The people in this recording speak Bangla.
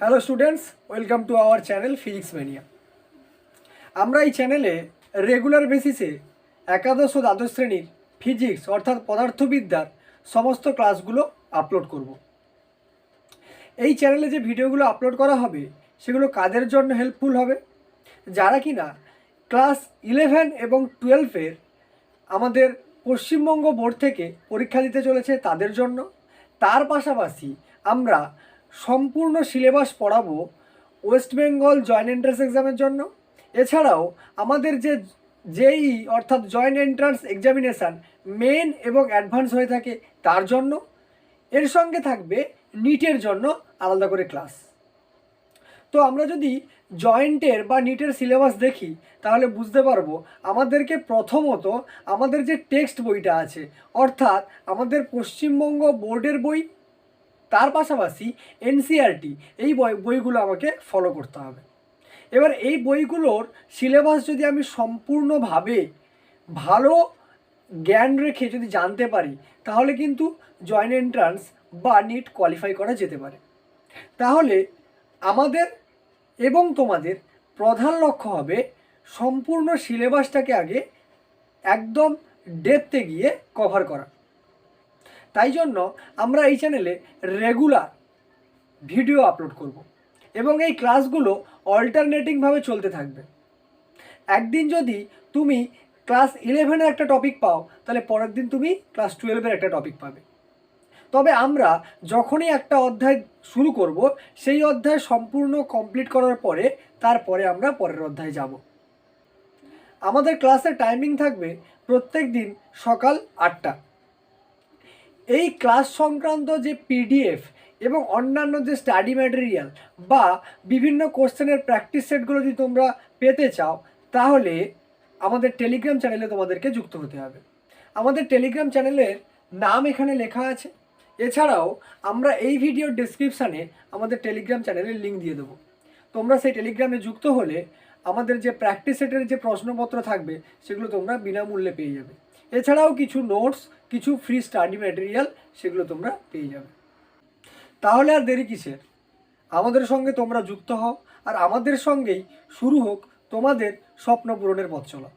Hello students welcome to our channel physics mania আমরা এই চ্যানেলে রেগুলার বেসিসে একাদশ ও দ্বাদশ শ্রেণির ফিজিক্স অর্থাৎ পদার্থবিদ্যার সমস্ত ক্লাসগুলো আপলোড করব। এই চ্যানেলে যে ভিডিওগুলো আপলোড করা হবে, সেগুলো কাদের জন্য হেল্পফুল হবে? যারা কিনা ক্লাস ইলেভেন এবং টুয়েলভের আমাদের পশ্চিমবঙ্গ বোর্ড থেকে পরীক্ষা দিতে চলেছে তাদের জন্য। তার পাশাপাশি আমরা সম্পূর্ণ সিলেবাস পড়াবো ওয়েস্ট বেঙ্গল জয়েন্ট এন্ট্রান্স এক্সামের জন্য। এছাড়াও আমাদের যে যেই অর্থাৎ জয়েন্ট এন্ট্রান্স এক্সামিনেশান মেন এবং অ্যাডভান্স হয়ে থাকে তার জন্য। এর সঙ্গে থাকবে নিটের জন্য আলাদা করে ক্লাস তো আমরা যদি জয়েন্টের বা নিটের সিলেবাস দেখি, তাহলে বুঝতে পারব আমাদেরকে প্রথমত আমাদের যে টেক্সট বইটা আছে, অর্থাৎ আমাদের পশ্চিমবঙ্গ বোর্ডের বই তার পাশাপাশি এনসিআরটি এই বই, বইগুলো আমাকে ফলো করতে হবে। এবার এই বইগুলোর সিলেবাস যদি আমি সম্পূর্ণভাবে ভালো জ্ঞান রেখে যদি জানতে পারি, তাহলে কিন্তু জয়েন্ট এন্ট্রান্স বা নিট কোয়ালিফাই করা যেতে পারে। তাহলে আমাদের এবং তোমাদের প্রধান লক্ষ্য হবে সম্পূর্ণ সিলেবাসটাকে আগে একদম ডেপতে গিয়ে কভার করা। তাই জন্য আমরা এই চ্যানেলে রেগুলার ভিডিও আপলোড করব এবং এই ক্লাসগুলো অল্টারনেটিংভাবে চলতে থাকবে। একদিন যদি তুমি ক্লাস ইলেভেনের একটা টপিক পাও, তাহলে পরের দিন তুমি ক্লাস টুয়েলভের একটা টপিক পাবে। তবে আমরা যখনই একটা অধ্যায় শুরু করব, সেই অধ্যায় সম্পূর্ণ কমপ্লিট করার পরে তারপরে আমরা পরের অধ্যায় যাব। আমাদের ক্লাসের টাইমিং থাকবে প্রত্যেক দিন সকাল আটটা। এই ক্লাস সংক্রান্ত যে পিডিএফ এবং অন্যান্য যে স্টাডি ম্যাটেরিয়াল বা বিভিন্ন কোশ্চেনের প্র্যাকটিস সেটগুলো যদি তোমরা পেতে চাও, তাহলে আমাদের টেলিগ্রাম চ্যানেলে তোমাদেরকে যুক্ত হতে হবে। আমাদের টেলিগ্রাম চ্যানেলের নাম এখানে লেখা আছে। এছাড়াও আমরা এই ভিডিওর ডেসক্রিপশানে আমাদের টেলিগ্রাম চ্যানেলের লিঙ্ক দিয়ে দেবো। তোমরা সেই টেলিগ্রামে যুক্ত হলে আমাদের যে প্র্যাকটিস সেটের যে প্রশ্নপত্র থাকবে, সেগুলো তোমরা বিনামূল্যে পেয়ে যাবে। এছাড়াও কিছু নোটস কিছু ফ্রি স্টাডি ম্যাটেরিয়াল সেগুলো তোমরা পেয়ে যাবে। তাহলে আর দেরি কিসের? আমাদের সঙ্গে তোমরা যুক্ত হও, আর আমাদের সঙ্গেই শুরু হোক তোমাদের স্বপ্ন পূরণের পথ চলা।